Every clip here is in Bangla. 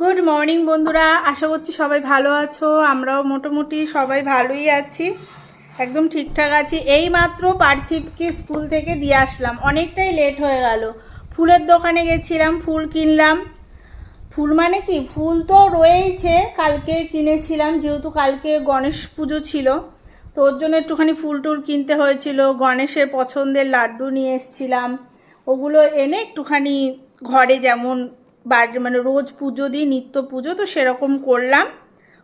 গুড মর্নিং বন্ধুরা। আশা করছি সবাই ভালো আছো। আমরাও মোটামুটি সবাই ভালোই আছি। একদম ঠিকঠাক আছি। এই মাত্র পার্থিবকে স্কুল থেকে দিয়ে আসলাম। অনেকটাই লেট হয়ে গেল। ফুলের দোকানে গেছিলাম, ফুল কিনলাম। ফুল মানে কি? ফুল তো রয়েইছে, কালকে কিনেছিলাম। যেহেতু কালকে গণেশ পুজো ছিল, তো ওর জন্য একটুখানি ফুল টুল কিনতে হয়েছিল। গণেশের পছন্দের লাড্ডু নিয়ে এসেছিলাম। ওগুলো এনে একটুখানি ঘরে যেমন বাড়ি মানে রোজ পুজো দিই, নিত্য পুজো, তো সেরকম করলাম।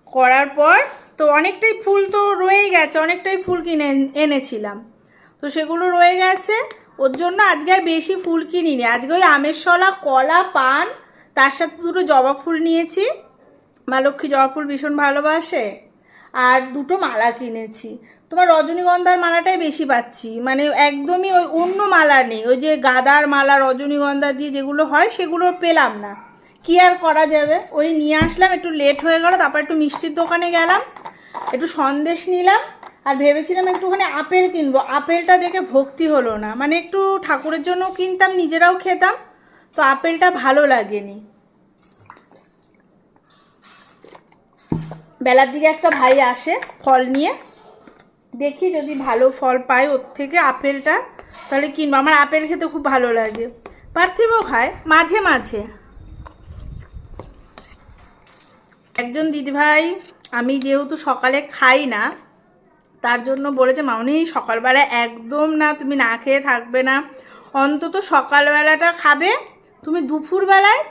করার পর তো অনেকটাই ফুল তো রয়েই গেছে, অনেকটাই ফুল কিনে এনেছিলাম। তো সেগুলো রয়ে গেছে। ওর জন্য আজকে আর বেশি ফুল কিনিনি। আজকে ওই আমের শলা, কলা, পান, তার সাথে দুটো জবা ফুল নিয়েছি। মা লক্ষ্মী জবা ফুল ভীষণ ভালোবাসে। আর দুটো মালা কিনেছি। তোমার রজনীগন্ধার মালাটাই বেশি পাচ্ছি। মানে একদমই ওই অন্য মালা নেই। ওই যে গাদার মালা, রজনীগন্ধা দিয়ে যেগুলো হয়, সেগুলো পেলাম না। কি আর করা যাবে? ওই নিয়ে আসলাম, একটু লেট হয়ে গেল, তারপর একটু মিষ্টির দোকানে গেলাম, একটু সন্দেশ নিলাম, আর ভেবেছিলাম একটুখানি আপেল কিনবো। আপেলটা দেখে ভক্তি হলো না। মানে একটু ঠাকুরের জন্য কিনতাম, নিজেরাও খেতাম, তো আপেলটা ভালো লাগেনি। বেলার দিকে একটা ভাই আসে ফল নিয়ে। দেখি যদি ভালো ফল পাই ওর থেকে আপেলটা, তাহলে কিনবো। আমার আপেল খেতে খুব ভালো লাগে। পার্থিবও খায়, মাঝে মাঝে। একজন দিদিভাই, আমি যেহেতু সকালে খাই না, তার জন্য বলেছে মামনি সকালবেলা একদম না, তুমি না খেয়ে থাকবে না। অন্তত সকালবেলাটা খাবে, তুমি দুপুরবেলায়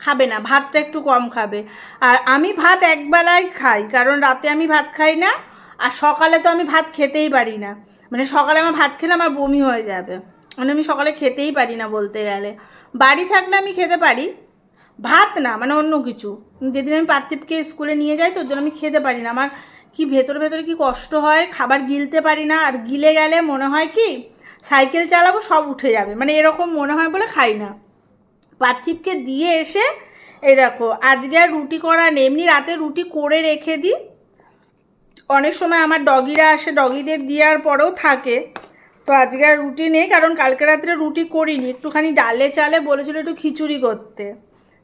খাবে না, ভাতটা একটু কম খাবে। আর আমি ভাত একবেলায় খাই, কারণ রাতে আমি ভাত খাই না। আর সকালে তো আমি ভাত খেতেই পারি না। মানে সকালে আমার ভাত খেলে আমার বমি হয়ে যাবে। মানে আমি সকালে খেতেই পারি না বলতে গেলে। বাড়ি থাকলে আমি খেতে পারি। ভাত না মানে অন্য কিছু। যেদিন আমি পার্থিবকে স্কুলে নিয়ে যাই তো ওর জন্য আমি খেতে পারি না। আমার কি ভেতরে ভেতরে কি কষ্ট হয়, খাবার গিলতে পারি না। আর গিলে গেলে মনে হয় কি, সাইকেল চালাবো, সব উঠে যাবে। মানে এরকম মনে হয় বলে খাই না। পার্থিবকে দিয়ে এসে, এই দেখো, আজকে আর রুটি করা নেই। এমনি রাতে রুটি করে রেখে দিই। অনেক সময় আমার ডগিরা আসে, ডগিদের দেওয়ার পরেও থাকে। তো আজকে আর রুটি নেই, কারণ কালকে রাত্রে রুটি করিনি। একটুখানি ডালে চালে বলেছিল একটু খিচুড়ি করতে।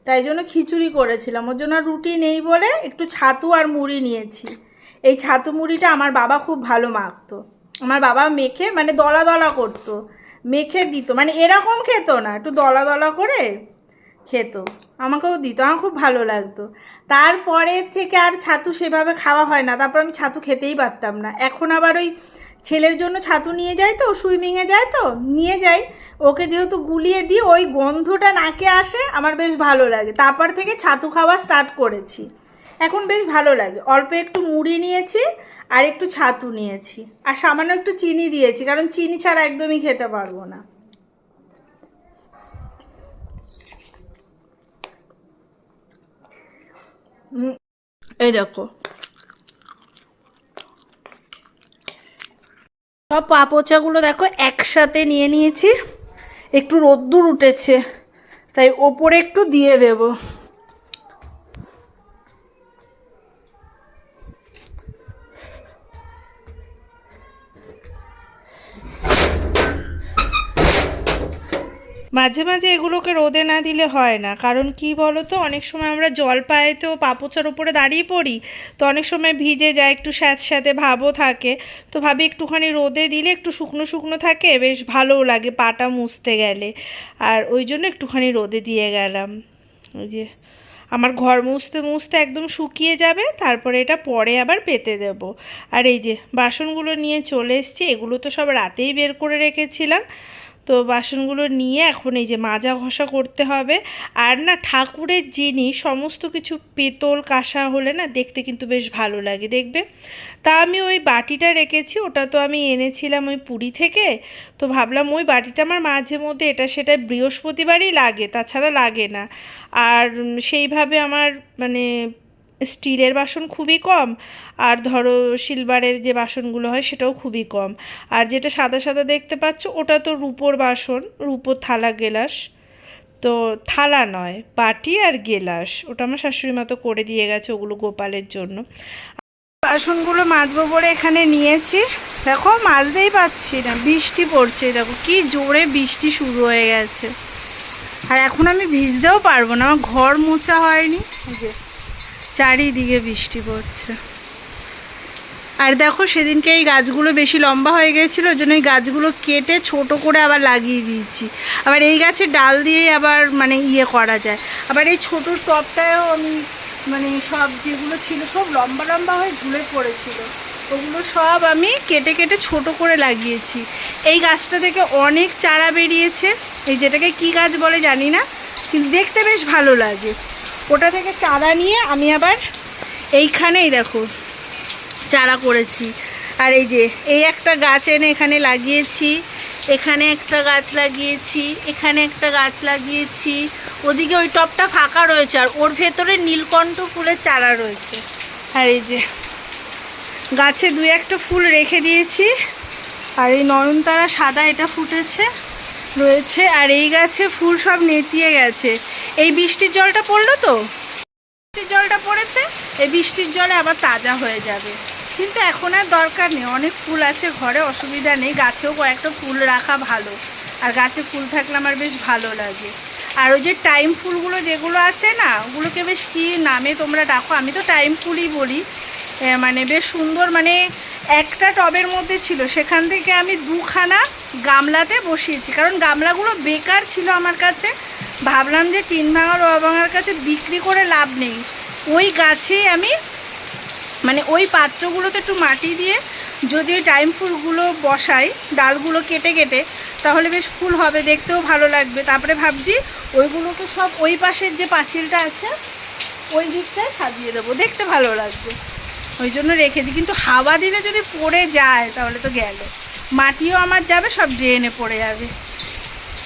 তাই জন্য খিচুড়ি করেছিলাম। ওর জন্য রুটি নেই বলে একটু ছাতু আর মুড়ি নিয়েছি। এই ছাতু মুড়িটা আমার বাবা খুব ভালো মাখতো। আমার বাবা মেখে মানে দলা দলা করতো। মেখে দিত। মানে এরকম খেত না, একটু দলা দলা করে খেত। আমাকেও দিত, আমার খুব ভালো লাগতো। তারপরে থেকে আর ছাতু সেভাবে খাওয়া হয় না, তারপর আমি ছাতু খেতেই পারতাম না। এখন আবার ওই ছেলের জন্য ছাতু নিয়ে যায় তো, সুইমিংয়ে যায় তো, নিয়ে যাই। ওকে যেহেতু গুলিয়ে দিই, ওই গন্ধটা নাকে আসে, আমার বেশ ভালো লাগে। তারপর থেকে ছাতু খাওয়া স্টার্ট করেছি। এখন বেশ ভালো লাগে। অল্প একটু মুড়ি নিয়েছি আর একটু ছাতু নিয়েছি। আর সামান্য একটু চিনি দিয়েছি, কারণ চিনি ছাড়া একদমই খেতে পারব না। এই দেখো। সব পা পোচাগুলো দেখো একসাথে নিয়ে নিয়েছি। একটু রোদ্দুর উঠেছে, তাই ওপরে একটু দিয়ে দেব। মাঝে মাঝে এগুলোকে রোদে না দিলে হয় না। কারণ কি বলো তো অনেক সময় আমরা জল পায়ে তো পাপোচার উপরে দাঁড়িয়ে পড়ি। তো অনেক সময় ভিজে যায়, একটু স্যাঁতস্যাঁতে ভাবও থাকে। তো ভাবি একটুখানি রোদে দিলে একটু শুকনো শুকনো থাকে, বেশ ভালোও লাগে পাটা মুছতে গেলে। আর ওই জন্য একটুখানি রোদে দিয়ে গেলাম। ওই যে আমার ঘর মুছতে মুছতে একদম শুকিয়ে যাবে, তারপরে এটা পরে আবার পেতে দেব। আর এই যে বাসনগুলো নিয়ে চলে এসেছি, এগুলো তো সব রাতেই বের করে রেখেছিলাম। তো বাসনগুলো নিয়ে এখন এই যে মাজা ঘষা করতে হবে। আর না ঠাকুরের জিনিস সমস্ত কিছু পেতল কাঁসা হলে না দেখতে কিন্তু বেশ ভালো লাগে, দেখবে? তা আমি ওই বাটিটা রেখেছি, ওটা তো আমি এনেছিলাম ওই পুরী থেকে। তো ভাবলাম ওই বাটিটা আমার মাঝে মধ্যে এটা সেটা বৃহস্পতিবারই লাগে, তাছাড়া লাগে না। আর সেইভাবে আমার মানে স্টিলের বাসন খুবই কম, আর ধরো সিলভারের যে বাসনগুলো হয় সেটাও খুবই কম। আর যেটা সাদা সাদা দেখতে পাচ্ছ, ওটা তো রূপোর বাসন রূপোর থালা গেলাস। তো থালা নয়, বাটি আর গেলাস। ওটা আমার শাশুড়ি মা তো করে দিয়ে গেছে ওগুলো গোপালের জন্য। বাসনগুলো মাজবো বলে এখানে নিয়েছি। দেখো, মাজতেই পাচ্ছি না, বৃষ্টি পড়ছে, দেখো কি জোরে বৃষ্টি শুরু হয়ে গেছে। আর এখন আমি ভিজতেও পারব না, আমার ঘর মোছা হয়নি। যে চারিদিকে বৃষ্টি পড়ছে। আর দেখো সেদিনকে এই গাছগুলো বেশি লম্বা হয়ে গেছিল, ওই জন্য এই গাছগুলো কেটে ছোট করে আবার লাগিয়ে দিয়েছি। আবার এই গাছের ডাল দিয়ে আবার মানে ইয়ে করা যায়। আবার এই ছোট টবটায়ও আমি মানে সব যেগুলো ছিল সব লম্বা লম্বা হয়ে ঝুলে পড়েছিল। ওগুলো সব আমি কেটে কেটে ছোট করে লাগিয়েছি। এই গাছটা থেকে অনেক চারা বেরিয়েছে। এই যেটাকে কি গাছ বলে জানি না, কিন্তু দেখতে বেশ ভালো লাগে। ওটা থেকে চারা নিয়ে আমি আবার এইখানেই দেখো চারা করেছি। আর এই যে, এই একটা গাছ এনে এখানে লাগিয়েছি, এখানে একটা গাছ লাগিয়েছি, এখানে একটা গাছ লাগিয়েছি। ওদিকে ওই টপটা ফাঁকা রয়েছে আর ওর ভেতরে নীলকণ্ঠ ফুলের চারা রয়েছে। আর এই যে, গাছে দু একটা ফুল রেখে দিয়েছি। আর এই নয়নতারা সাদা এটা ফুটেছে। রয়েছে আর এই গাছে ফুল সব নেতিয়ে গেছে। এই বৃষ্টির জলটা পড়ল তো? বৃষ্টির জলটা পড়েছে, এই বৃষ্টির জলে আবার তাজা হয়ে যাবে। কিন্তু এখন আর দরকার নেই, অনেক ফুল আছে ঘরে, অসুবিধা নেই। গাছেও কয়েকটা ফুল রাখা ভালো। আর গাছে ফুল থাকলে আমার বেশ ভালো লাগে। আর ওই যে টাইম ফুলগুলো যেগুলো আছে না, ওগুলোকে বেশ কী নামে তোমরা ডাকো? আমি তো টাইম ফুলই বলি। মানে বেশ সুন্দর মানে একটা টবের মধ্যে ছিল। সেখান থেকে আমি দুখানা গামলাতে বসিয়েছি। কারণ গামলাগুলো বেকার ছিল আমার কাছে। ভাবলাম যে টিন ভাঙার ও ভাঙার কাছে বিক্রি করে লাভ নেই। ওই গাছেই আমি মানে ওই পাত্রগুলোতে একটু মাটি দিয়ে যদি ওই টাইম ফুলগুলো বসাই, ডালগুলো কেটে কেটে, তাহলে বেশ ফুল হবে, দেখতেও ভালো লাগবে। তারপরে ভাবছি ওইগুলোকে সব ওই পাশের যে পাঁচিলটা আছে, ওই দিকটায় সাজিয়ে দেবো। দেখতে ভালো লাগবে। ওই জন্য রেখেছি কিন্তু হাওয়া দিলে যদি পড়ে যায়, তাহলে তো গেল। মাটিও আমার যাবে, সব ড্রেনে পড়ে যাবে।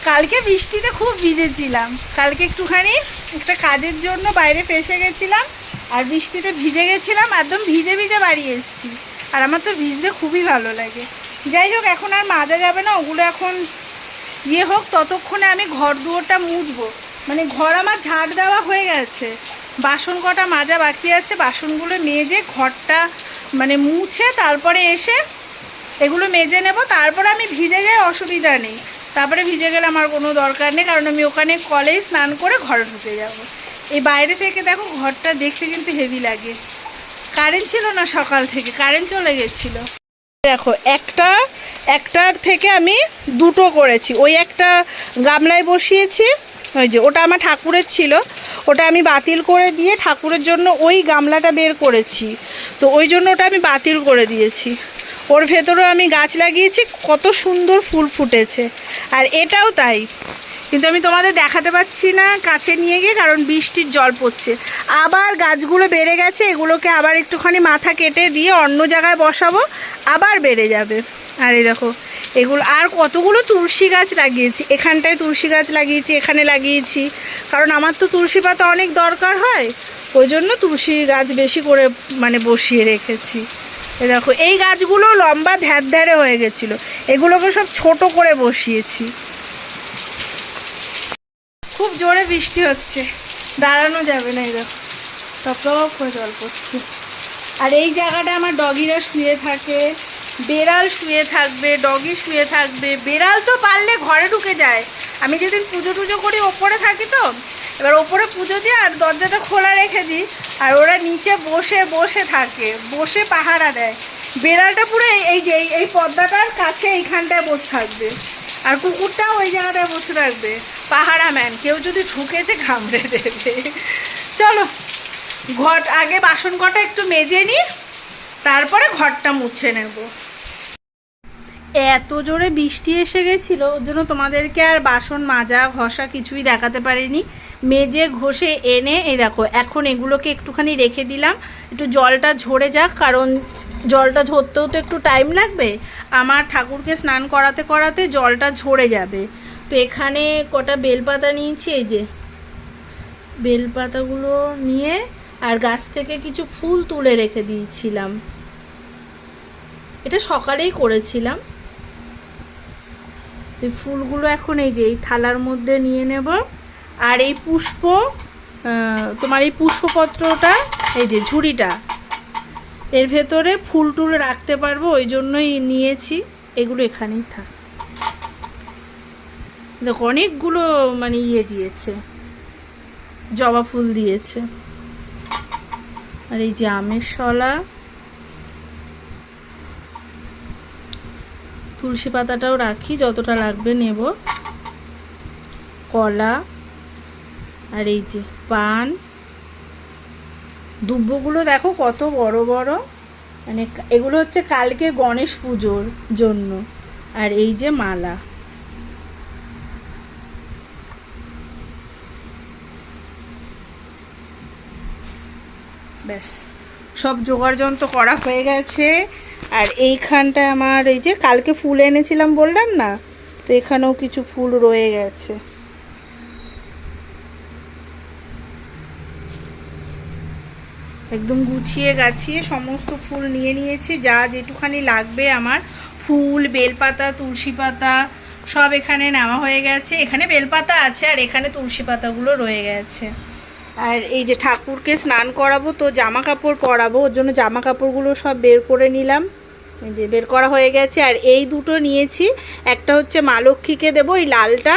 কালকে বৃষ্টিতে খুব ভিজেছিলাম। কালকে একটুখানি একটা কাজের জন্য বাইরে ফেসে গেছিলাম, আর বৃষ্টিতে ভিজে গেছিলাম, একদম ভিজে ভিজে বাড়ি এসেছি। আর আমার তো ভিজতে খুবই ভালো লাগে। যাই হোক, এখন আর মাজা যাবে না, ওগুলো এখন ইয়ে হোক, ততক্ষণে আমি ঘর দুয়োটা মুছবো। মানে ঘর আমার ঝাড় দেওয়া হয়ে গেছে। বাসন কটা মাজা বাকি আছে, বাসনগুলো মেজে ঘরটা মানে মুছে তারপরে এসে এগুলো মেজে নেব। তারপরে আমি ভিজে যাই, অসুবিধা নেই। তারপরে ভিজে গেলে আমার কোনো দরকার নেই, কারণ আমি ওখানে কলেই স্নান করে ঘরে ঢুকে যাব। এই বাইরে থেকে দেখো, ঘরটা দেখতে কিন্তু হেভি লাগে। কারেন্ট ছিল না সকাল থেকে কারেন্ট চলে গেছিল। দেখো, একটা, একটার থেকে আমি দুটো করেছি। ওই একটা গামলায় বসিয়েছি, ওই যে, ওটা আমার ঠাকুরের ছিল। ওটা আমি বাতিল করে দিয়ে ঠাকুরের জন্য ওই গামলাটা বের করেছি। তো ওই জন্য ওটা আমি বাতিল করে দিয়েছি। ওর ভেতরেও আমি গাছ লাগিয়েছি, কত সুন্দর ফুল ফুটেছে। আর এটাও তাই। কিন্তু আমি তোমাদের দেখাতে পাচ্ছি না কাছে নিয়ে গিয়ে, কারণ বৃষ্টির জল পড়ছে। আবার গাছগুলো বেড়ে গেছে, এগুলোকে আবার একটুখানি মাথা কেটে দিয়ে অন্য জায়গায় বসাবো, আবার বেড়ে যাবে। আর এই দেখো এগুলো আর কতগুলো তুলসী গাছ লাগিয়েছি? এখানটায় তুলসী গাছ লাগিয়েছি, এখানে লাগিয়েছি। কারণ আমার তো তুলসী পাতা অনেক দরকার হয়। ওই জন্য তুলসী গাছ বেশি করে মানে বসিয়ে রেখেছি। দেখো, এই গাছগুলো লম্বা ধ্যার ধ্যারে হয়ে গেছিল। এগুলোকে সব ছোট করে বসিয়েছি। খুব জোরে বৃষ্টি হচ্ছে। দাঁড়ানো যাবে না এই দেখো। টপ করে জল পড়ছে। আর এই জায়গাটা আমার ডগিরা শুয়ে থাকে। বেড়াল শুয়ে থাকবে, ডগি শুয়ে থাকবে, বেড়াল তো পারলে ঘরে ঢুকে যায়। আমি যেদিন পুজো টুজো করি, ওপরে থাকি তো। এবার ওপরে পুজো দিই আর দরজাটা খোলা রেখে দিই, আর ওরা নিচে বসে বসে থাকে, বসে পাহারা দেয়। বেড়ালটা পুরো এই- যে, এই- এই পর্দাটার কাছে এইখানটায় বসে থাকবে। আর কুকুরটাও ওই জায়গাটায় বসে থাকবে। পাহারা ম্যান কেউ যদি ঢুকেছে ঘামড়ে দেবে। চলো, ঘট, আগে বাসন কটা একটু মেজে নিই তারপরে ঘরটা মুছে নেব। এত জোরে বৃষ্টি এসে গেছিল, ওর জন্য তোমাদেরকে আর বাসন মাজা, ঘষা কিছুই দেখাতে পারিনি। মেজে ঘষে এনে, এই দেখো, এখন এগুলোকে একটুখানি রেখে দিলাম। একটু জলটা ঝরে যাক, কারণ জলটা ঝরতেও তো একটু টাইম লাগবে। আমার ঠাকুরকে স্নান করাতে করাতে জলটা ঝরে যাবে। তো এখানে কটা বেলপাতা নিয়েছি, এই যে। বেলপাতাগুলো নিয়ে আর গাছ থেকে কিছু ফুল তুলে রেখে দিয়েছিলাম। এটা সকালেই করেছিলাম। তো ফুলগুলো এখন এই যে, এই থালার মধ্যে নিয়ে নেব। আর এই পুষ্প তোমার এই পুষ্পপত্রটা, এই যে ঝুড়িটা, এর ভেতরে ফুল টুল রাখতে পারব, ওই জন্যই নিয়েছি। এগুলো এখানেই থাক। দেখো, অনেকগুলো মানে ইয়ে দিয়েছে। জবা ফুল দিয়েছে। আর এই যে আমের শলা তুলসী পাতাটাও রাখি, যতটা লাগবে নেব। কলা, আর এই যে পান। দুব্বগুলো দেখো কত বড় বড়। মানে এগুলো হচ্ছে কালকে গণেশ পুজোর জন্য। আর এই যে মালা। ব্যাস। সব জোগাড় যন্ত্র করা হয়ে গেছে। আর এইখানটায় আমার এই যে কালকে ফুল এনেছিলাম বললাম না, তো এখানেও কিছু ফুল রয়ে গেছে। একদম গুছিয়ে গাছিয়ে সমস্ত ফুল নিয়ে নিয়েছি, যা যেটুখানি লাগবে আমার। ফুল, বেলপাতা, তুলসী পাতা, সব এখানে নেওয়া হয়ে গেছে। এখানে বেলপাতা আছে আর এখানে তুলসী পাতাগুলো রয়ে গেছে। আর এই যে ঠাকুরকে স্নান করাবো, তো জামা কাপড় পরাবো, ওর জন্য জামা কাপড়গুলো সব বের করে নিলাম। এই যে বের করা হয়ে গেছে, আর এই দুটো নিয়েছি। একটা হচ্ছে মা লক্ষ্মীকে দেবো, এই লালটা।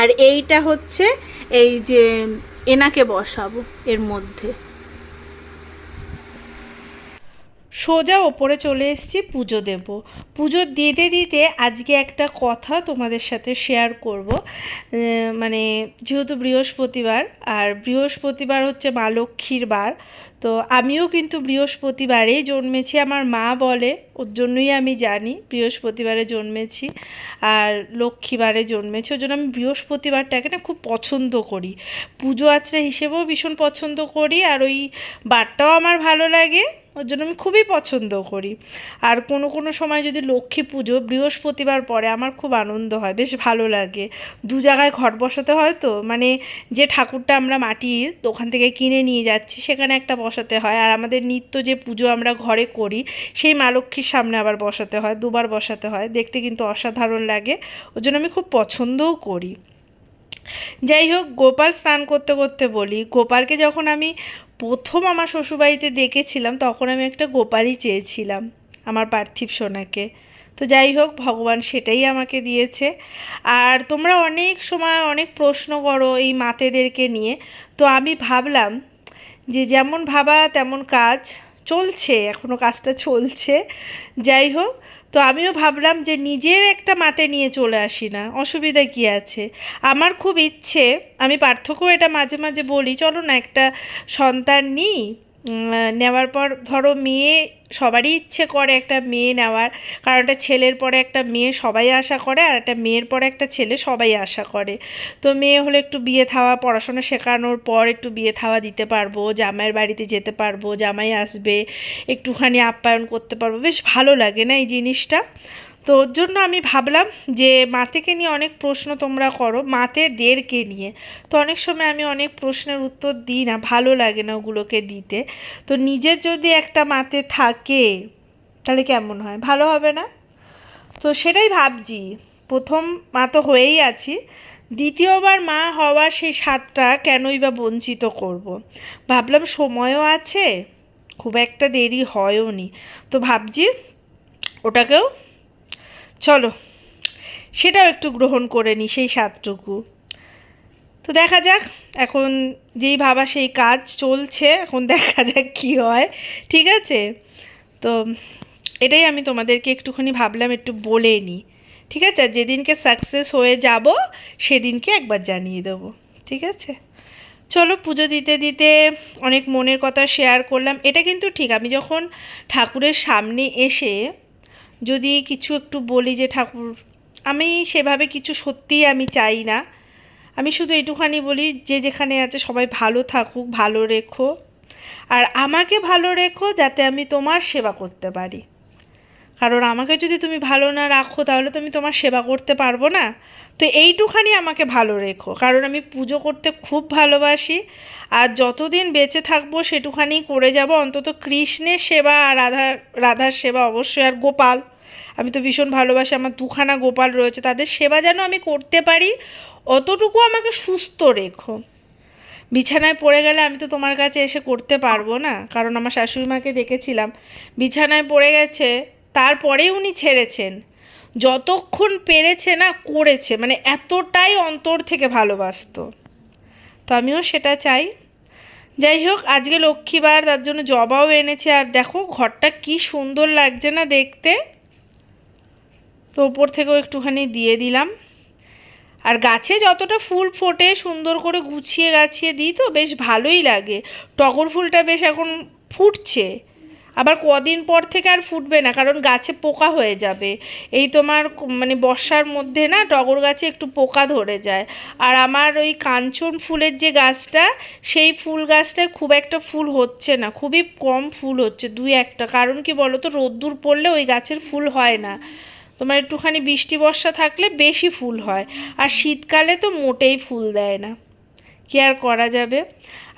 আর এইটা হচ্ছে এই যে এনাকে বসাবো এর মধ্যে। সোজা ওপরে চলে এসেছি পুজো দেব। পুজো দিতে দিতে আজকে একটা কথা তোমাদের সাথে শেয়ার করব। মানে যেহেতু বৃহস্পতিবার, আর বৃহস্পতিবার হচ্ছে মা লক্ষ্মীর বার, তো আমিও কিন্তু বৃহস্পতিবারেই জন্মেছি, আমার মা বলে, ওর জন্যই আমি জানি, বৃহস্পতিবারে জন্মেছি আর লক্ষ্মীবারে জন্মেছি ওই জন্য আমি বৃহস্পতিবারটাকে না খুব পছন্দ করি। পুজো আচরা হিসেবেও ভীষণ পছন্দ করি, আর ওই বারটাও আমার ভালো লাগে। ওর জন্য আমি খুবই পছন্দ করি। আর কোনো কোনো সময় যদি লক্ষ্মী পুজো, বৃহস্পতিবার পরে আমার খুব আনন্দ হয়, বেশ ভালো লাগে। দু জায়গায় ঘট বসাতে হয় তো? মানে যে ঠাকুরটা আমরা মাটির দোকান থেকে কিনে নিয়ে যাচ্ছি, সেখানে একটা বসাতে হয়। আর আমাদের নিত্য যে পুজো আমরা ঘরে করি, সেই মা লক্ষ্মীর সামনে আবার বসাতে হয়, দুবার বসাতে হয়। দেখতে কিন্তু অসাধারণ লাগে। ওর জন্য আমি খুব পছন্দও করি। যাই হোক, গোপাল স্নান করতে করতে বলি, গোপালকে যখন আমি প্রথম আমার শ্বশুরবাড়িতে দেখেছিলাম, তখন আমি একটা গোপালই চেয়েছিলাম আমার পার্থিব সোনাকে। তো যাই হোক, ভগবান সেটাই আমাকে দিয়েছে। আর তোমরা অনেক সময় অনেক প্রশ্ন করো এই মাতেদেরকে নিয়ে। তো আমি ভাবলাম যে যেমন ভাবা তেমন কাজ চলছে এখনও কাজটা চলছে। যাই হোক তো আমিও ভাবলাম যে নিজের একটা মাতে নিয়ে চলে আসি না, অসুবিধা কি আছে? আমার খুব ইচ্ছে, আমি পার্থক্য এটা মাঝে মাঝে বলি, চলো না একটা সন্তান নিই। নেওয়ার পর ধরো মেয়ে সবারই ইচ্ছে করে একটা মেয়ে নেওয়ার। কারণ একটা ছেলের পরে একটা মেয়ে সবাই আশা করে আর একটা মেয়ের পরে একটা ছেলে সবাই আশা করে। তো মেয়ে হলে একটু বিয়ে থাওয়া, পড়াশোনা শেখানোর পর একটু বিয়ে থাওয়া দিতে পারব, জামাইয়ের বাড়িতে যেতে পারব, জামাই আসবে, একটুখানি আপ্যায়ন করতে পারব। বেশ ভালো লাগে না এই জিনিসটা? তো ওর জন্য আমি ভাবলাম যে মাতেকে নিয়ে অনেক প্রশ্ন তোমরা করো মাতে মাতেদেরকে নিয়ে। তো অনেক সময় আমি অনেক প্রশ্নের উত্তর দিই না, ভালো লাগে না ওগুলোকে দিতে। তো নিজের যদি একটা মাতে থাকে, তাহলে কেমন হয়? ভালো হবে না? তো সেটাই ভাবছি। প্রথম মা তো হয়েই আছি। দ্বিতীয়বার মা হওয়ার সেই স্বাদটা কেনই বা বঞ্চিত করব। ভাবলাম সময়ও আছে, খুব একটা দেরি হয়ও নি তো ভাবছি ওটাকেও চলো, সেটাও একটু গ্রহণ করে নিই সেই স্বাদটুকু তো দেখা যাক, এখন যেই ভাবা সেই কাজ চলছে, এখন দেখা যাক কী হয়, ঠিক আছে? তো এটাই আমি তোমাদেরকে একটুখানি ভাবলাম, একটু বলে নিই ঠিক আছে? আর যেদিনকে সাকসেস হয়ে যাব, সেদিনকে একবার জানিয়ে দেবো, ঠিক আছে? চলো, পুজো দিতে দিতে অনেক মনের কথা শেয়ার করলাম। এটা কিন্তু ঠিক, আমি যখন ঠাকুরের সামনে এসে যদি কিছু একটু বলি যে ঠাকুর, আমি সেভাবে কিছু সত্যিই আমি চাই না। আমি শুধু এটুখানি বলি যে যেখানে আছে সবাই ভালো থাকুক, ভালো রেখো। আর আমাকে ভালো রেখো যাতে আমি তোমার সেবা করতে পারি। কারণ আমাকে যদি তুমি ভালো না রাখো, তাহলে তো আমি তোমার সেবা করতে পারব না। তো এইটুখানি আমাকে ভালো রেখো, কারণ আমি পুজো করতে খুব ভালোবাসি। আর যতদিন বেঁচে থাকব, সেটুখানি করে যাব। অন্তত কৃষ্ণের সেবা আর রাধার রাধার সেবা অবশ্যই। আর গোপাল, আমি তো ভীষণ ভালোবাসি। আমার দুখানা গোপাল রয়েছে, তাদের সেবা যেন আমি করতে পারি, অতটুকু আমাকে সুস্থ রেখো। বিছানায় পড়ে গেলে আমি তো তোমার কাছে এসে করতে পারব না। কারণ আমার শাশুড়ি মাকে দেখেছিলাম। বিছানায় পড়ে গেছে তারপরে উনি ছেড়েছেন। যতক্ষণ পেরেছে না করেছে মানে এতটাই অন্তর থেকে ভালোবাসতো। তো আমিও সেটা চাই। যাই হোক, আজকে লক্ষ্মীবার, তার জন্য জবাও এনেছে। আর দেখো, ঘরটা কি সুন্দর লাগছে না দেখতে। তো ওপর থেকেও একটুখানি দিয়ে দিলাম। আর গাছে যতটা ফুল ফোটে, সুন্দর করে গুছিয়ে গাছিয়ে দিই তো, বেশ ভালোই লাগে। টগর ফুলটা বেশ এখন ফুটছে। আবার কদিন পর থেকে আর ফুটবে না, কারণ গাছে পোকা হয়ে যাবে। এই তোমার মানে বর্ষার মধ্যে না টগর গাছে একটু পোকা ধরে যায়। আর আমার ওই কাঞ্চন ফুলের যে গাছটা, সেই ফুল গাছটায় খুব একটা ফুল হচ্ছে না, খুবই কম ফুল হচ্ছে, দুই একটা। কারণ কি বলো তো রোদ্দুর পড়লে ওই গাছের ফুল হয় না। তোমার একটুখানি বৃষ্টি বর্ষা থাকলে বেশি ফুল হয়, আর শীতকালে তো মোটেই ফুল দেয় না। কি আর করা যাবে।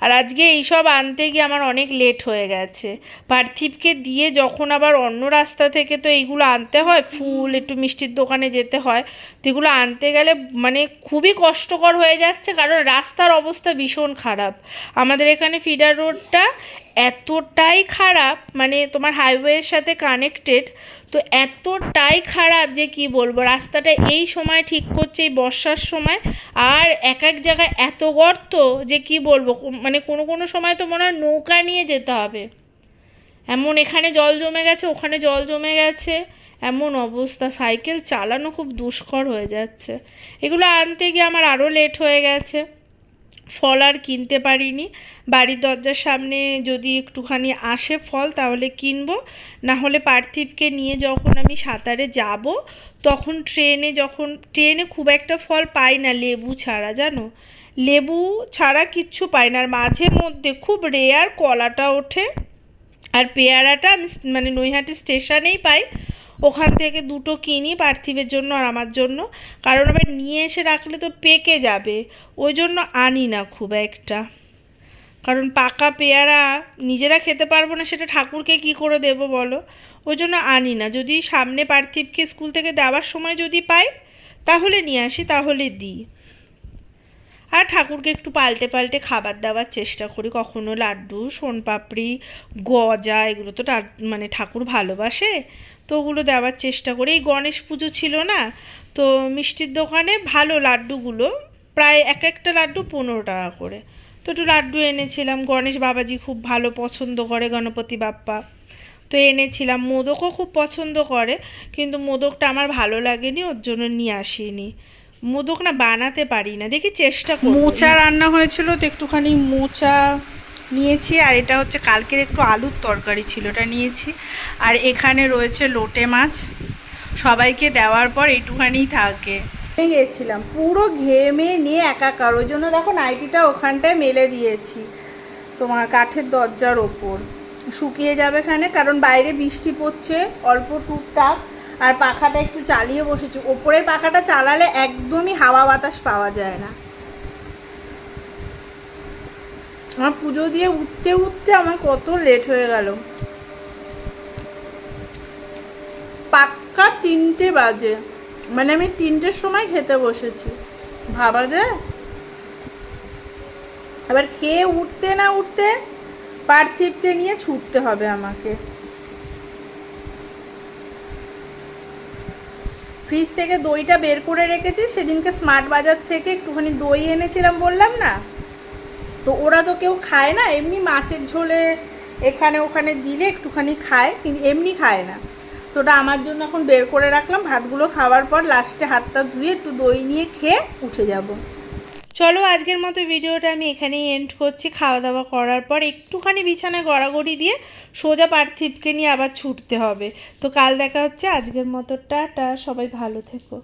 আর আজকে এইসব আনতে গিয়ে আমার অনেক লেট হয়ে গেছে। পার্থিবকে দিয়ে যখন আবার অন্য রাস্তা থেকে তো এইগুলো আনতে হয়, ফুল, একটু মিষ্টির দোকানে যেতে হয়, তো এগুলো আনতে গেলে মানে খুবই কষ্টকর হয়ে যাচ্ছে, কারণ রাস্তার অবস্থা ভীষণ খারাপ। আমাদের এখানে ফিডার রোডটা এতটাই খারাপ মানে তোমার হাইওয়ের সাথে কানেক্টেড তো এতটাই খারাপ যে কি বলব, রাস্তাটা এই সময় ঠিক করছে, এই বর্ষার সময়, আর এক এক জায়গায় এত গর্ত যে কি বলব মানে কোনো কোনো সময় তো মনে হয় নৌকা নিয়ে যেতে হবে। এমন এখানে জল জমে গেছে, ওখানে জল জমে গেছে, এমন অবস্থা, সাইকেল চালানো খুব দুষ্কর হয়ে যাচ্ছে। এগুলো আনতে গিয়ে আমার আরও লেট হয়ে গেছে। ফল আর কিনতে পারিনি। বাড়ির দরজার সামনে যদি একটুখানি আসে ফল, তাহলে কিনবো। না হলে পার্থিবকে নিয়ে যখন আমি সাঁতারে যাব, তখন ট্রেনে যখন, ট্রেনে খুব একটা ফল পাই না লেবু ছাড়া, জানো? লেবু ছাড়া কিচ্ছু পাই না। আর মাঝে মধ্যে খুব রেয়ার কলাটা ওঠে। আর পেয়ারাটা আমি মানে নৈহাটি স্টেশনেই পাই। ওখান থেকে দুটো কিনি পার্থিবের জন্য আর আমার জন্য। কারণ আবার নিয়ে এসে রাখলে তো পেকে যাবে। ওই জন্য আনি না খুব একটা। কারণ পাকা পেয়ারা নিজেরা খেতে পারব না, সেটা ঠাকুরকে কি করে দেব বলো? ওই জন্য আনি না। যদি সামনে পার্থিবকে স্কুল থেকে দেওয়ার সময় যদি পাই, তাহলে নিয়ে আসি, তাহলে দিই। আর ঠাকুরকে একটু পাল্টে পাল্টে খাবার দেওয়ার চেষ্টা করি, কখনো লাড্ডু, সোনপাপড়ি, গজা, এগুলো তো মানে ঠাকুর ভালোবাসে, তো ওগুলো দেওয়ার চেষ্টা করি। এই গণেশ পুজো ছিল না, তো মিষ্টির দোকানে ভালো লাড্ডুগুলো, প্রায় এক একটা লাড্ডু পনেরো টাকা করে। তো একটু লাড্ডু এনেছিলাম, গণেশ বাবাজি খুব ভালো পছন্দ করে, গণপতি বাপ্পা। তো এনেছিলাম, মোদকও খুব পছন্দ করে, কিন্তু মোদকটা আমার ভালো লাগেনি, ওর জন্য নিয়ে আসিনি। মোদক না বানাতে পারি না দেখি চেষ্টা করব। মোচা রান্না হয়েছিল তো একটুখানি মোচা নিয়েছি আর এটা হচ্ছে কালকের একটু আলুর তরকারি ছিল ওটা নিয়েছি। আর এখানে রয়েছে লোটে মাছ সবাইকে দেওয়ার পর একটুখানি থাকে। গেছিলাম পুরো ঘেমে নিয়ে একাকার ওই জন্য দেখো নাইটিটা ওখানটায় মেলে দিয়েছি তোমার কাঠের দরজার ওপর। শুকিয়ে যাবে এখানে কারণ বাইরে বৃষ্টি পড়ছে অল্প টুকটাক। আর পাখাটা একটু চালিয়ে বসেছি। ওপরের পাখাটা চালালে একদমই হাওয়া বাতাস পাওয়া যায় না। আমার পুজো দিয়ে উঠতে উঠতে আমার কত লেট হয়ে গেল। পাক্কা তিনটে বাজে। মানে আমি তিনটের সময় খেতে বসেছি। ভাবা যায়? এবার খেয়ে উঠতে না উঠতে পার্থিবকে নিয়ে ছুটতে হবে আমাকে। ফ্রিজ থেকে দইটা বের করে রেখেছি, সেদিনকে স্মার্ট বাজার থেকে একটুখানি দই এনেছিলাম বললাম না? তো ওরা তো কেউ খায় না, এমনি মাছের ঝোলে এখানে ওখানে দিলে একটুখানি খায়, কিন্তু এমনি খায় না। তো ওটা আমার জন্য এখন বের করে রাখলাম, ভাতগুলো খাওয়ার পর লাস্টে হাতটা ধুয়ে একটু দই নিয়ে খেয়ে উঠে যাব। চলো আজকের মতো ভিডিওটা আমি এখানেই এন্ড করছি। খাওয়া দাওয়া করার পর একটুখানি বিছানায় গড়াগড়ি দিয়ে সোজা পার্থিবকে নিয়ে আবার ছুটতে হবে। তো কাল দেখা হচ্ছে, আজকের মতো টাটা, সবাই ভালো থেকো।